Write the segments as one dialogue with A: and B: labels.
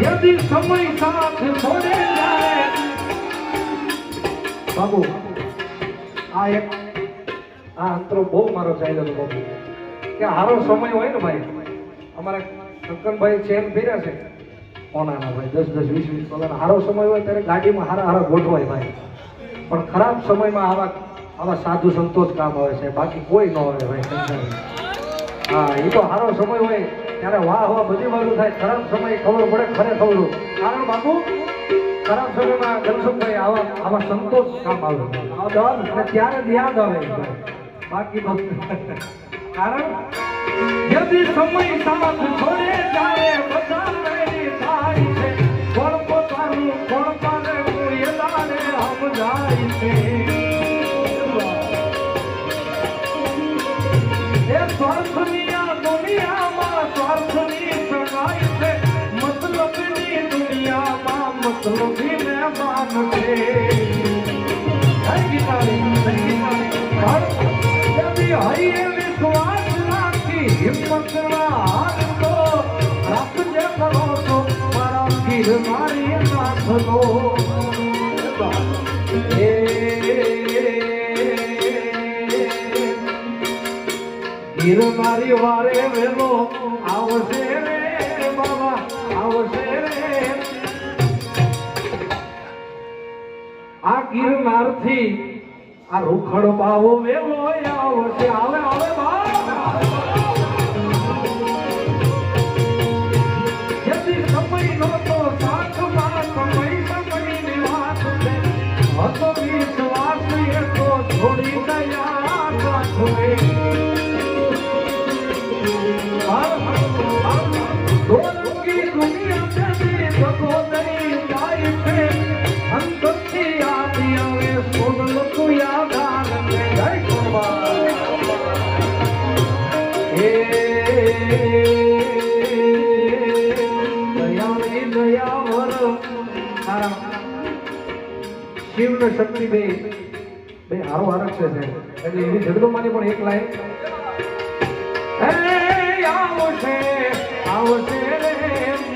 A: યદિ સમય સાથ છોડે જાય બાબુ આ એક આ અંતરો બહુ મારો ચાલ્યો હતો બાબુ. કે હારો સમય હોય ને ભાઈ? અમારા શંકરભાઈ ચેન ફેર્યા છે. કોનાના ભાઈ, દસ દસ, વીસ વીસ કલાક. હારો સમય હોય ત્યારે ગાડીમાં હારા હારા ગોઠવાય ભાઈ. પણ ખરાબ સમયમાં આવા આવા સાધુ સંતોષ કામ આવે છે. બાકી કોઈ ન આવે ભાઈ. હા એ તો સારો સમય હોય. ત્યારે વાહ વાહ બધી બાજુ થાય. ખરાબ સમય ખબર પડે ખરે ખબર. કારણ બાપુ ખરાબ સમયમાં ઘનસુખભાઈ આવા આવા સંતોષ કામ આવે. અને ત્યારે ધ્યાન યાદ આવે. બાકી બધું કારણ યદિ સમય સ્વાર્થની સગાઈ છે મતલબની દુનિયામાં મતલબી મહેમાન છે જય ગીતારી, જય ગીતારી. હૈયે વિશ્વાસ રાખી હિંમત ના હારતો, રાખજે મારા પીર મારી હીર મારી વારે વેલો આ ગિરનારથી આ રૂખડ બાવો વેલો આવશે. આવે આવે બા શિવ શક્તિ બે. બે હારો હારક છે. એટલે એની જગદંબાની પણ એક લાઈન. આવશે આવશે રે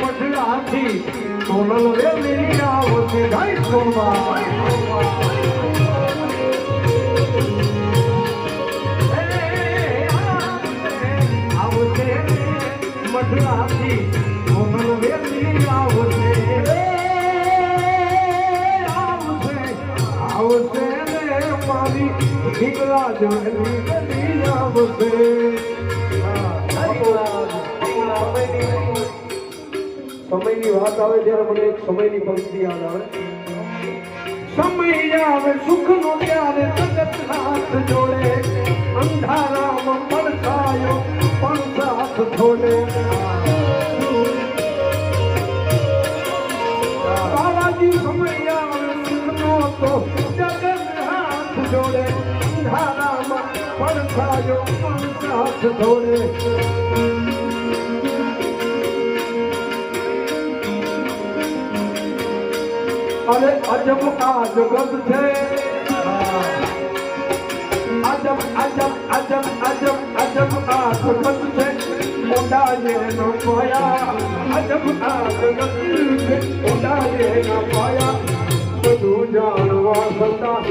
A: મઢડાથી સોનલ વેલી આવશે, જય સોમવાર. હે દીકરા જોડેલી વેલી આવશે સમયની વાત આવે ત્યારે મને એક સમયની પંક્તિ યાદ આવે. સમય આવે સુખ નો ત્યારે જગત હાથ જોડે. અંધારામાં પડછાયો પણ સાથ છોડે સમય આવે સુખ નો તો જગત હાથ જોડે. પણ સાથ છોડે અરે અજબ આ જગત છે. અજબ અજબ અજબ અજબ અજબ આ જગત છે. ઓડાએ ન પાયા. અજબ આ જગત છે. ઓડાએ ન પાયા. બધું જાણવા છતાં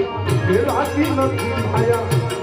A: રાખી નથી માયા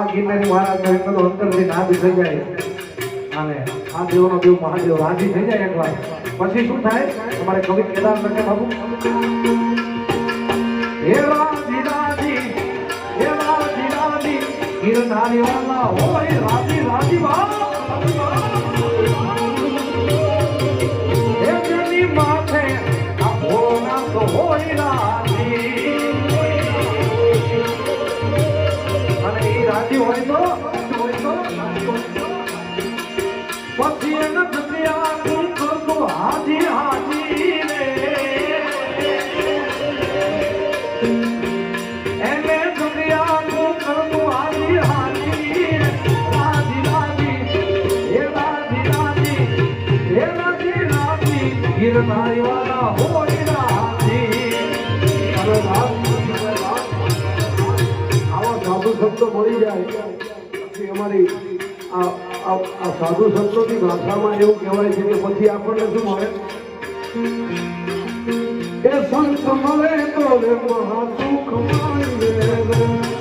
A: આ ગીરનારી મહારાજનો એક બધો અંતરથી નાદ થઈ જાય. અને આ દેવનો દેવ મહાદેવ રાજી થઈ જાય એકવાર. પછી શું થાય? તમારે કવિ કેદાર લખે બાબુ ગિરનારી વાલા હોય, રાજી રાજી બા.
B: શબ્દો મળી જાય પછી અમારી આ સાધુ શબ્દોની ભાષામાં એવું કહેવાય છે કે પછી આપણને શું મળે એ સંત મળે તો મહાસુખ માણીએ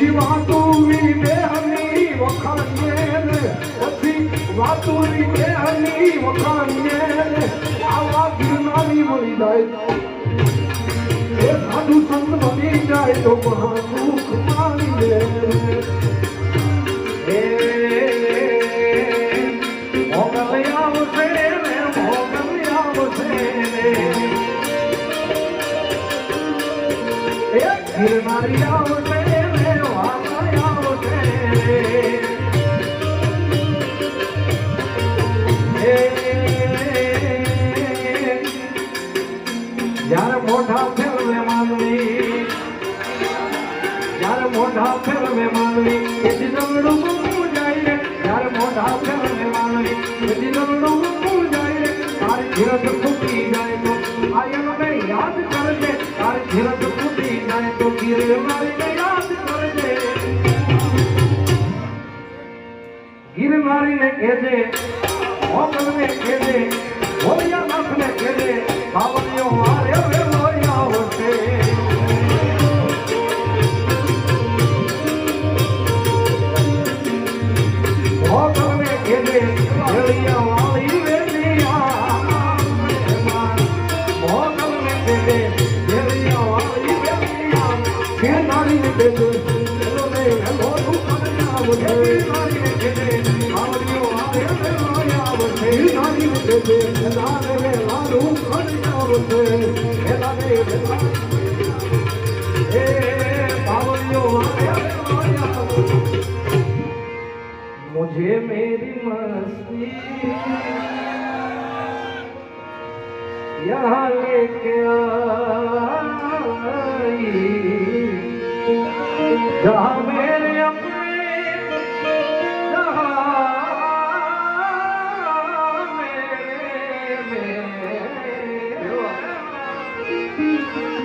B: પછી વાતુની બેહની વખાણીએ પછી વાતુની બેહની વખાણીએ આવા ગિરનારી મળી જાય એ સાધુ સંત બની જાય તો મહાસુખ માની લે
A: જ્યારે મોઢા ફેરવે માનવી જ્યારે મોઢા ફેરવે માનવી એથી દમડું મૂકવું જાય રે જ્યારે મોઢા ફેરવે માનવી એથી દમડું મૂકવું જાય રે તારી ધીરજ જાય તો આયનને યાદ કરજે તારી ધીરજ તૂટી મારીને તો ગિરનારીને યાદ કરજે ગિરનારીને કહેજે. मुझे मेरी मस्ती यहाँ लेके आ 加油